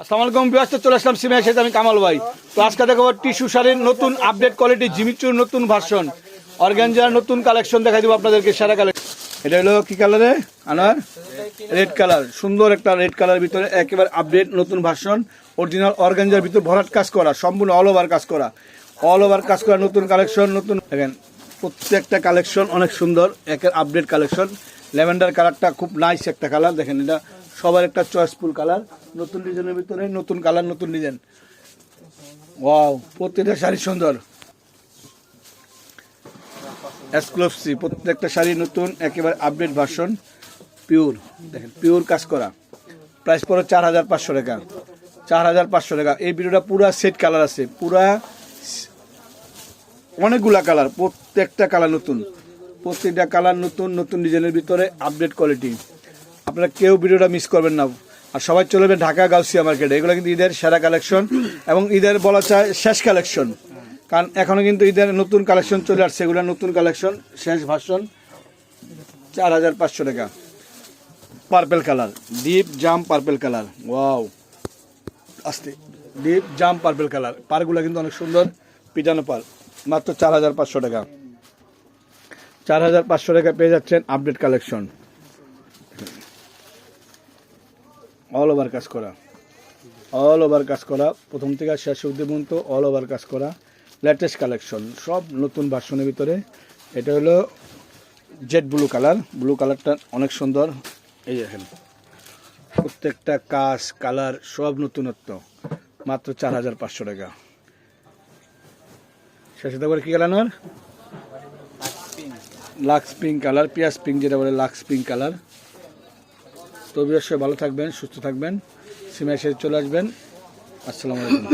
আসসালামু আলাইকুম বিয়াস্তে চলে আসলাম সিমের সাথে আমি কামাল ভাই। তো আজকে দেখাবো টিস্যু শাড়ির নতুন আপডেট কোয়ালিটি জিমিচুর নতুন ভার্সন অর্গানজার নতুন কালেকশন দেখাই দেবো আপনাদেরকে, সারা কালেকশন এটা হলো কি কালারে আনার রেড কালার সুন্দর একটা রেড কালার ভিতরে একেবারে আপডেট নতুন ভার্সন অরিজিনাল অর্গানজার ভিতর ভরাট কাজ করা, সম্পূর্ণ অল ওভার কাজ করা। অল ওভার কাজ করা, নতুন কালেকশন নতুন দেখেন, প্রত্যেকটা কালেকশন অনেক সুন্দর, একের আপডেট কালেকশন ল্যাভেন্ডার কালারটা খুব নাইস একটা কালার দেখেন এটা সবার একটা চয়েসফুল কালার নতুন ডিজাইনের ভিতরে, নতুন কালার, নতুন ডিজাইন। ওয়াও, প্রত্যেকটা শাড়ি সুন্দর। এক্সক্লুসি প্রত্যেকটা শাড়ি নতুন, একেবারে আপডেট ভার্সন পিওর দেখেন পিওর কাজ করা। প্রাইস পড়ো চার হাজার পাঁচশো টাকা। চার হাজার পাঁচশো টাকা। এই ভিডিওটা পুরা সেট কালার আছে। পুরা অনেকগুলা কালার প্রত্যেকটা কালার নতুন। প্রত্যেকটা কালার নতুন নতুন ডিজাইনের ভিতরে আপডেট কোয়ালিটি আপনারা কেউ ভিডিওটা মিস করবেন না। আর সবাই চলে ঢাকা গাউসিয়া মার্কেটে। এগুলো কিন্তু ঈদের সেরা কালেকশন এবং ঈদের বলা চায় শেষ কালেকশন। কারণ এখনও কিন্তু ঈদের নতুন কালেকশন চলে আসছে। এগুলো নতুন কালেকশন, শেষ ভার্সন চার হাজার পাঁচশো টাকা। পার্পেল কালার ডিপ জাম পার্পেল কালার ওয়াও আস্তে ডিপ জাম পার্পেল কালার পারগুলো কিন্তু অনেক সুন্দর পিটানো পার মাত্র চার হাজার পাঁচশো টাকা। চার হাজার পাঁচশো টাকা পেয়ে যাচ্ছেন আপডেট কালেকশন অল ওভার কাজ করা। অল ওভার কাজ করা, প্রথম থেকে শেষ অব্দি পর্যন্ত অল ওভার কাজ করা। লেটেস্ট কালেকশন সব নতুন ভার্সনের ভিতরে। এটা হলো জেড ব্লু কালার ব্লু কালারটা অনেক সুন্দর। এই দেখেন, প্রত্যেকটা কাজ কালার সব নতুনত্ব, মাত্র চার হাজার পাঁচশো টাকা। শেষে তারপরে কি কালার লাক্স পিঙ্ক কালার পিয়াস পিঙ্ক যেটা বলে লাক্স পিঙ্ক কালার তো অবশ্যই ভালো থাকবেন সুস্থ থাকবেন। সিমে এসে চলে আসবেন। আসসালামু আলাইকুম।